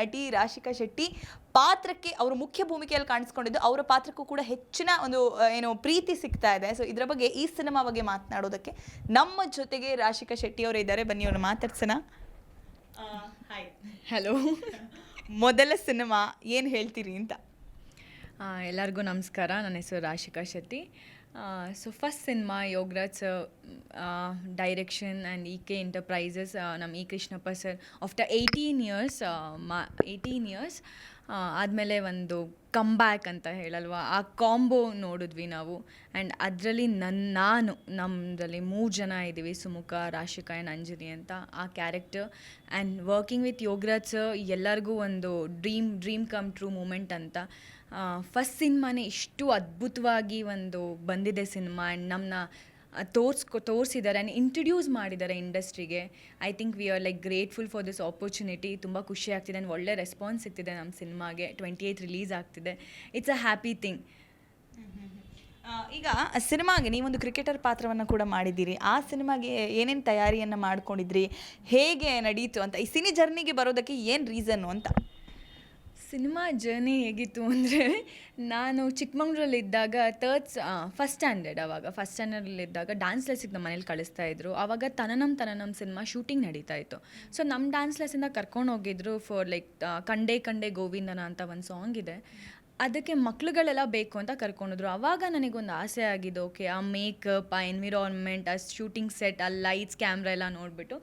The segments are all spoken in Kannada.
ನಟಿ ರಾಶಿಕಾ ಶೆಟ್ಟಿ ಪಾತ್ರಕ್ಕೆ ಅವರು ಮುಖ್ಯ ಭೂಮಿಕೆಯಲ್ಲಿ ಕಾಣಿಸ್ಕೊಂಡಿದ್ದು ಅವರ ಪಾತ್ರಕ್ಕೂ ಕೂಡ ಹೆಚ್ಚಿನ ಒಂದು ಏನು ಪ್ರೀತಿ ಸಿಗ್ತಾ ಇದೆ. ಸೊ ಇದರ ಬಗ್ಗೆ ಈ ಸಿನಿಮಾ ಬಗ್ಗೆ ಮಾತನಾಡೋದಕ್ಕೆ ನಮ್ಮ ಜೊತೆಗೆ ರಾಶಿಕಾ ಶೆಟ್ಟಿ ಅವರು ಇದ್ದಾರೆ. ಬನ್ನಿ ಅವ್ರನ್ನ ಮಾತಾಡ್ಸೋಣ. ಹಾಯ್ ಹಲೋ ಮೊದಲ ಸಿನಿಮಾ ಏನು ಹೇಳ್ತೀರಿ ಅಂತ? ಎಲ್ಲರಿಗೂ ನಮಸ್ಕಾರ. ನನ್ನ ಹೆಸರು Rashika Shetty. So first cinema Yogaraj direction and E K enterprises ನಮ್ಮ E Krishnappa sir after eighteen years ಮಾ ಏಯ್ಟೀನ್ ಇಯರ್ಸ್ ಆದಮೇಲೆ ಒಂದು ಕಂಬ್ಯಾಕ್ ಅಂತ ಹೇಳಲ್ವಾ? ಆ ಕಾಂಬೋ ನೋಡಿದ್ವಿ ನಾವು. ಆ್ಯಂಡ್ ಅದರಲ್ಲಿ ನನ್ನ ನಾನು ನಮ್ಮದಲ್ಲಿ ಮೂರು ಜನ ಇದ್ದೀವಿ, ಸುಮುಖ, ರಾಶಿಕಾ ಆ್ಯಂಡ್ ಅಂಜಲಿ ಅಂತ ಆ character and working with Yogaraj sir ಎಲ್ಲರಿಗೂ ಒಂದು dream dream come true moment ಅಂತ. ಫಸ್ಟ್ ಸಿನಿಮಾನೇ ಇಷ್ಟು ಅದ್ಭುತವಾಗಿ ಒಂದು ಬಂದಿದೆ ಸಿನಿಮಾ ಆ್ಯಂಡ್ ನಮ್ಮನ್ನ ತೋರ್ಸ್ಕೊ ತೋರಿಸಿದ್ದಾರೆ ಆ್ಯಂಡ್ ಇಂಟ್ರಡ್ಯೂಸ್ ಮಾಡಿದ್ದಾರೆ ಇಂಡಸ್ಟ್ರಿಗೆ. I think we are like grateful for this opportunity ತುಂಬ ಖುಷಿ ಆಗ್ತಿದೆ ಆ್ಯಂಡ್ ಒಳ್ಳೆ ರೆಸ್ಪಾನ್ಸ್ ಸಿಗ್ತಿದೆ ನಮ್ಮ ಸಿನಿಮಾಗೆ. ಟ್ವೆಂಟಿ ಏಯ್ತ್ ರಿಲೀಸ್ ಆಗ್ತಿದೆ ಇಟ್ಸ್ ಅ ಹ್ಯಾಪಿ ಥಿಂಗ್ ಈಗ ಸಿನಿಮಾಗೆ ನೀವೊಂದು ಕ್ರಿಕೆಟರ್ ಪಾತ್ರವನ್ನು ಕೂಡ ಮಾಡಿದ್ದೀರಿ. ಆ ಸಿನಿಮಾಗೆ ಏನೇನು ತಯಾರಿಯನ್ನು ಮಾಡ್ಕೊಂಡಿದ್ರಿ? ಹೇಗೆ ನಡೀತು ಅಂತ, ಈ ಸಿನಿ ಜರ್ನಿಗೆ ಬರೋದಕ್ಕೆ ಏನು ರೀಸನ್ನು ಅಂತ? ಸಿನಿಮಾ ಜರ್ನಿ ಹೇಗಿತ್ತು ಅಂದರೆ, ನಾನು ಚಿಕ್ಕಮಂಗ್ಳೂರಲ್ಲಿದ್ದಾಗ ತರ್ಡ್ಸ್ ಫಸ್ಟ್ ಸ್ಟ್ಯಾಂಡರ್ಡ್ ಆವಾಗ ಫಸ್ಟ್ ಸ್ಟ್ಯಾಂಡರ್ಡಲ್ಲಿದ್ದಾಗ ಡ್ಯಾನ್ಸ್ ಲೆಸ್ಸಿಗೆ ನಮ್ಮ ಮನೇಲಿ ಕಳಿಸ್ತಾ ಇದ್ರು. ಆವಾಗ ತನನಂ ತನನಂ ಸಿನಿಮಾ ಶೂಟಿಂಗ್ ನಡೀತಾ ಇತ್ತು. ಸೊ ನಮ್ಮ ಡ್ಯಾನ್ಸ್ ಲೆಸ್ಸಿಂದ ಕರ್ಕೊಂಡು ಹೋಗಿದ್ರು ಫಾರ್ ಲೈಕ್ ಕಂಡೆ ಕಂಡೆ ಗೋವಿಂದನ ಅಂತ ಒಂದು ಸಾಂಗ್ ಇದೆ. ಅದಕ್ಕೆ ಮಕ್ಳುಗಳೆಲ್ಲ ಬೇಕು ಅಂತ ಕರ್ಕೊಂಡಿದ್ರು. ಆವಾಗ ನನಗೊಂದು ಆಸೆ ಆಗಿದೆ ಓಕೆ, ಆ ಮೇಕಪ್ ಆ ಎನ್ವಿರಾನ್ಮೆಂಟ್ ಆ ಶೂಟಿಂಗ್ ಸೆಟ್ ಆ ಲೈಟ್ಸ್ ಕ್ಯಾಮ್ರಾ ಎಲ್ಲ ನೋಡಿಬಿಟ್ಟು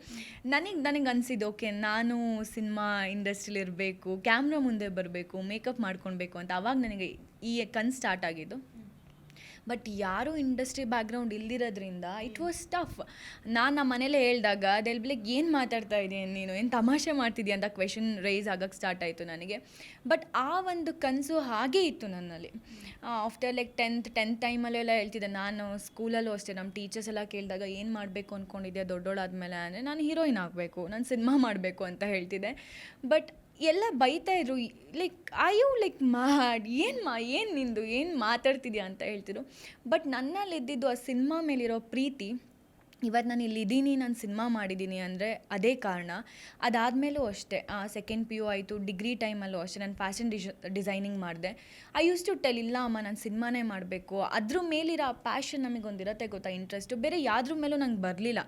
ನನಗೆ ನನಗೆ ಅನಿಸಿದ್ದು, ಓಕೆ, ನಾನು ಸಿನಿಮಾ ಇಂಡಸ್ಟ್ರಿಲಿ ಇರಬೇಕು, ಕ್ಯಾಮ್ರಾ ಮುಂದೆ ಬರಬೇಕು ಮೇಕಪ್ ಮಾಡ್ಕೊಳ್ಬೇಕು ಅಂತ ಆವಾಗ ನನಗೆ ಈ ಕನ್ ಸ್ಟಾರ್ಟ್ ಆಗಿದ್ದು. ಬಟ್ ಯಾರೂ ಇಂಡಸ್ಟ್ರಿ ಬ್ಯಾಕ್ಗ್ರೌಂಡ್ ಇಲ್ದಿರೋದ್ರಿಂದ ಇಟ್ ವಾಸ್ ಟಫ್ ನಾನು ನಮ್ಮ ಮನೇಲೆ ಹೇಳಿದಾಗ ಅದೆಲ್ಲ ಬಿಲಕ್ ಏನು ಮಾತಾಡ್ತಾ ಇದ್ದೀನಿ ನೀನು? ಏನು ತಮಾಷೆ ಮಾಡ್ತಿದ್ದೀಯ ಅಂತ ಕ್ವೆಶನ್ ರೈಸ್ ಆಗೋಕ್ಕೆ ಸ್ಟಾರ್ಟ್ ಆಯಿತು ನನಗೆ. ಬಟ್ ಆ ಒಂದು ಕನಸು ಹಾಗೇ ಇತ್ತು ನನ್ನಲ್ಲಿ. ಆಫ್ಟರ್ ಲೈಕ್ ಟೆಂತ್ ಟೆಂತ್ ಟೈಮಲ್ಲೆಲ್ಲ ಹೇಳ್ತಿದ್ದೆ, ನಾನು ಸ್ಕೂಲಲ್ಲೂ ಅಷ್ಟೇ ನಮ್ಮ ಟೀಚರ್ಸ್ ಎಲ್ಲ ಕೇಳಿದಾಗ ಏನು ಮಾಡಬೇಕು ಅಂದ್ಕೊಂಡಿದ್ದೆ ದೊಡ್ಡೋಳಾದ್ಮೇಲೆ? ಅಂದರೆ, ನಾನು ಹೀರೋಯಿನ್ ಆಗಬೇಕು, ನಾನು ಸಿನಿಮಾ ಮಾಡಬೇಕು ಅಂತ ಹೇಳ್ತಿದ್ದೆ. ಬಟ್ ಎಲ್ಲ ಬೈತಾ ಇದ್ರು. ಲೈಕ್ ಯು ಲೈಕ್ ಮಾಡಿ ಏನು ಮಾ, ಏನು ನಿಂದು? ಏನು ಮಾತಾಡ್ತಿದ್ಯಾ ಅಂತ ಹೇಳ್ತಿದ್ರು. ಬಟ್ ನನ್ನಲ್ಲಿ ಇದ್ದಿದ್ದು ಆ ಸಿನಿಮಾ ಮೇಲಿರೋ ಪ್ರೀತಿ ಇವತ್ತು ನಾನು ಇಲ್ಲಿದ್ದೀನಿ, ನಾನು ಸಿನಿಮಾ ಮಾಡಿದ್ದೀನಿ ಅಂದರೆ ಅದೇ ಕಾರಣ. ಅದಾದಮೇಲೂ ಅಷ್ಟೇ. ಸೆಕೆಂಡ್ ಪಿ ಯು ಆಯಿತು ಡಿಗ್ರಿ ಟೈಮಲ್ಲೂ ಅಷ್ಟೇ ನಾನು ಫ್ಯಾಷನ್ ಡಿಶ್ ಡಿಸೈನಿಂಗ್ ಮಾಡಿದೆ. ಐ ಯೂಸ್ ಟು ಟೆಲ್ ಇಲ್ಲ ಅಮ್ಮ, ನಾನು ಸಿನಿಮಾನೇ ಮಾಡಬೇಕು. ಅದ್ರ ಮೇಲಿರೋ ಆ ಪ್ಯಾಷನ್ ನಮಗೊಂದಿರತ್ತೆ ಗೊತ್ತಾ? ಇಂಟ್ರೆಸ್ಟು ಬೇರೆ ಯಾವ್ದ್ರ ಮೇಲೂ ನಂಗೆ ಬರಲಿಲ್ಲ.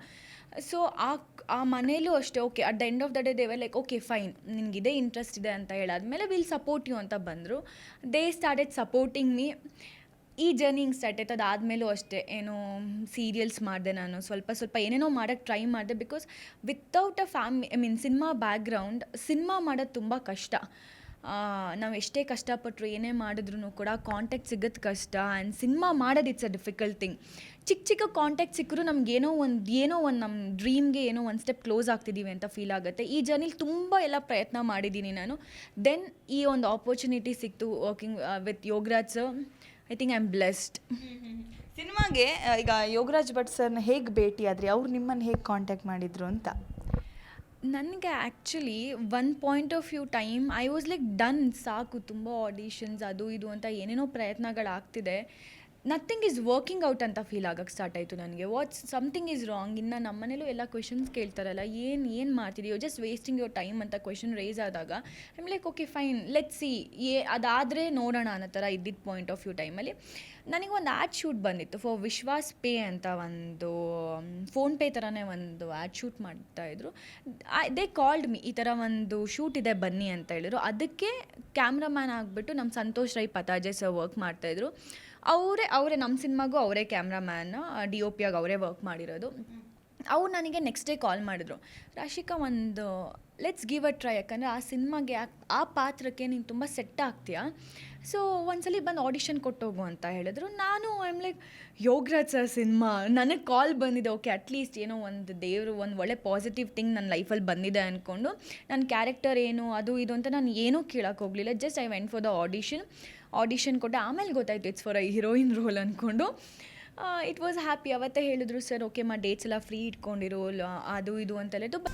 ಸೊ ಆ ಆ ಮನೇಲೂ ಅಷ್ಟೇ okay at the end of the day they were like okay fine ನಿನಗಿದೆ interest ಇದೆ ಅಂತ ಹೇಳಾದ್ಮೇಲೆ ವಿಲ್ ಸಪೋರ್ಟ್ ಯು ಅಂತ ಬಂದರು. ದೇ ಸ್ಟಾರ್ಟೆಡ್ ಸಪೋರ್ಟಿಂಗ್ ಮೀ ಈ ಜರ್ನಿ ಹಿಂಗೆ ಸ್ಟಾರ್ಟ್ ಆಯ್ತು, ಅದಾದಮೇಲೂ ಅಷ್ಟೇ, ಏನೋ ಸೀರಿಯಲ್ಸ್ ಮಾಡಿದೆ ನಾನು, ಸ್ವಲ್ಪ ಸ್ವಲ್ಪ ಏನೇನೋ ಮಾಡೋಕ್ಕೆ ಟ್ರೈ ಮಾಡಿದೆ because without a ಫ್ಯಾಮಿ I mean cinema background cinema ಮಾಡೋದು ತುಂಬ ಕಷ್ಟ. ನಾವು ಎಷ್ಟೇ ಕಷ್ಟಪಟ್ಟರು ಏನೇ ಮಾಡಿದ್ರು ಕೂಡ ಕಾಂಟ್ಯಾಕ್ಟ್ ಸಿಗೋದು ಕಷ್ಟ ಆ್ಯಂಡ್ ಸಿನಿಮಾ ಮಾಡೋದು ಇಟ್ಸ್ ಅ ಡಿಫಿಕಲ್ಟ್ ಥಿಂಗ್ ಚಿಕ್ಕ ಚಿಕ್ಕ ಕಾಂಟ್ಯಾಕ್ಟ್ ಸಿಕ್ಕರೂ ನಮ್ಗೆ ಏನೋ ಒಂದು ಏನೋ ಒಂದು ನಮ್ಮ ಡ್ರೀಮ್ಗೆ ಏನೋ ಒಂದು ಸ್ಟೆಪ್ ಕ್ಲೋಸ್ ಆಗ್ತಿದ್ದೀವಿ ಅಂತ ಫೀಲ್ ಆಗುತ್ತೆ. ಈ ಜರ್ನಿಲಿ ತುಂಬ ಎಲ್ಲ ಪ್ರಯತ್ನ ಮಾಡಿದ್ದೀನಿ ನಾನು. ದೆನ್ ಈ ಒಂದು ಆಪರ್ಚುನಿಟಿ ಸಿಕ್ತು working with Yogaraj sir I think I am blessed ಸಿನಿಮಾಗೆ ಈಗ ಯೋಗರಾಜ್ ಭಟ್ ಸರ್ನ ಹೇಗೆ ಭೇಟಿ ಆದ್ರಿ ಅವ್ರು ನಿಮ್ಮನ್ನು ಹೇಗೆ ಕಾಂಟ್ಯಾಕ್ಟ್ ಮಾಡಿದ್ರು ಅಂತ? ನನಗೆ actually one point of view time I was like done, ಸಾಕು, ತುಂಬ ಆಡಿಷನ್ಸ್ ಅದು, ಇದು ಅಂತ ಏನೇನೋ ಪ್ರಯತ್ನಗಳಾಗ್ತಿದೆ. ನಥಿಂಗ್ ಈಸ್ ವರ್ಕಿಂಗ್ ಔಟ್ ಅಂತ ಫೀಲ್ ಆಗಕ್ಕೆ ಸ್ಟಾರ್ಟ್ ಆಯಿತು ನನಗೆ. ವಾಟ್ಸ್ ಸಮಥಿಂಗ್ ಈಸ್ ರಾಂಗ್ ಇನ್ನು ನಮ್ಮನೇಲೂ ಎಲ್ಲ ಕ್ವೆಶನ್ಸ್ ಕೇಳ್ತಾರಲ್ಲ, ಏನು ಏನು ಮಾಡ್ತಿದೆಯೋ? ಜಸ್ಟ್ ವೇಸ್ಟಿಂಗ್ ಯೋರ್ ಟೈಮ್ ಅಂತ ಕ್ವೆಶನ್ ರೇಸ್ ಆದಾಗ I'm like okay fine let see ಏ, ಅದಾದರೆ ನೋಡೋಣ ಅನ್ನೋ ಥರ ಇದ್ದಿದ್ದ ಪಾಯಿಂಟ್ ಆಫ್ ವ್ಯೂ ಟೈಮಲ್ಲಿ ನನಗೆ ಒಂದು ಆ್ಯಡ್ ಶೂಟ್ ಬಂದಿತ್ತು. ಫಾರ್ ವಿಶ್ವಾಸ್ ಪೇ ಅಂತ ಒಂದು ಫೋನ್ಪೇ ಥರನೇ ಒಂದು ಆ್ಯಡ್ ಶೂಟ್ ಮಾಡ್ತಾಯಿದ್ರು ದೇ ಕಾಲ್ಡ್ ಮಿ ಈ ಥರ ಒಂದು ಶೂಟ್ ಇದೆ ಬನ್ನಿ ಅಂತ ಹೇಳಿದ್ರು. ಅದಕ್ಕೆ ಕ್ಯಾಮ್ರಾಮ್ಯಾನ್ ಆಗಿಬಿಟ್ಟು ನಮ್ಮ ಸಂತೋಷ್ ರೈ, ಪತಾಜೆ ಸರ್ ವರ್ಕ್ ಮಾಡ್ತಾಯಿದ್ರು ಅವರೇ ಅವರೇ ನಮ್ಮ ಸಿನಿಮಾಗೂ ಅವರೇ ಕ್ಯಾಮ್ರಾಮ್ಯಾನ್ ಡಿ ಒ ಪಿಯಾಗಿ ಅವರೇ ವರ್ಕ್ ಮಾಡಿರೋದು. ಅವ್ರು ನನಗೆ ನೆಕ್ಸ್ಟ್ ಡೇ ಕಾಲ್ ಮಾಡಿದ್ರು. ರಾಶಿಕಾ, ಒಂದು ಲೆಟ್ಸ್ ಗಿವ್ ಅ ಟ್ರೈ ಯಾಕಂದರೆ ಆ ಸಿನಿಮಾಗೆ ಆ ಪಾತ್ರಕ್ಕೆ ನೀನು ತುಂಬ ಸೆಟ್ ಆಗ್ತೀಯಾ? ಸೊ ಒಂದ್ಸಲಿ ಬಂದು ಆಡಿಷನ್ ಕೊಟ್ಟೋಗು ಅಂತ ಹೇಳಿದ್ರು. ನಾನು I am like Yogaraj sir cinema, ನನಗೆ ಕಾಲ್ ಬಂದಿದೆ. ಓಕೆ ಅಟ್ಲೀಸ್ಟ್ ಏನೋ ಒಂದು ದೇವರು, ಒಂದು ಒಳ್ಳೆ ಪಾಸಿಟಿವ್ ಥಿಂಗ್ ನನ್ನ ಲೈಫಲ್ಲಿ ಬಂದಿದೆ ಅಂದ್ಕೊಂಡು ನನ್ನ ಕ್ಯಾರೆಕ್ಟರ್ ಏನು, ಅದು, ಇದು ಅಂತ ನಾನು ಏನೂ ಕೇಳೋಕ್ಕೋಗ್ಲಿಲ್ಲ ಹೋಗಲಿಲ್ಲ. Just I went for the audition audition ಕೊಟ್ಟೆ, ಆಮೇಲೆ ಗೊತ್ತಾಯ್ತು it's for a heroine role ಅಂದ್ಕೊಂಡು ಇಟ್ ವಾಸ್ ಹ್ಯಾಪಿ ಅವತ್ತೇ ಹೇಳಿದ್ರು, ಸರ್ ಓಕೆ ಮಾ ಡೇಟ್ಸ್ ಎಲ್ಲ ಫ್ರೀ ಇಟ್ಕೊಂಡಿರೋ ಅದು ಇದು ಅಂತೆಲ್ಲ. ತುಂಬ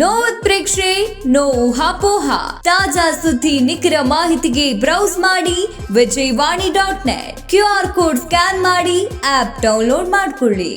ನೋ ಉತ್ಪ್ರೇಕ್ಷೆ ನೋ ಊಹಾಪೋಹ ತಾಜಾ ಸುದ್ದಿ, ನಿಖರ ಮಾಹಿತಿಗೆ ಬ್ರೌಸ್ ಮಾಡಿ Vijayavani dot net Q R code scan ಮಾಡಿ, ಆಪ್ ಡೌನ್ಲೋಡ್ ಮಾಡಿಕೊಳ್ಳಿ.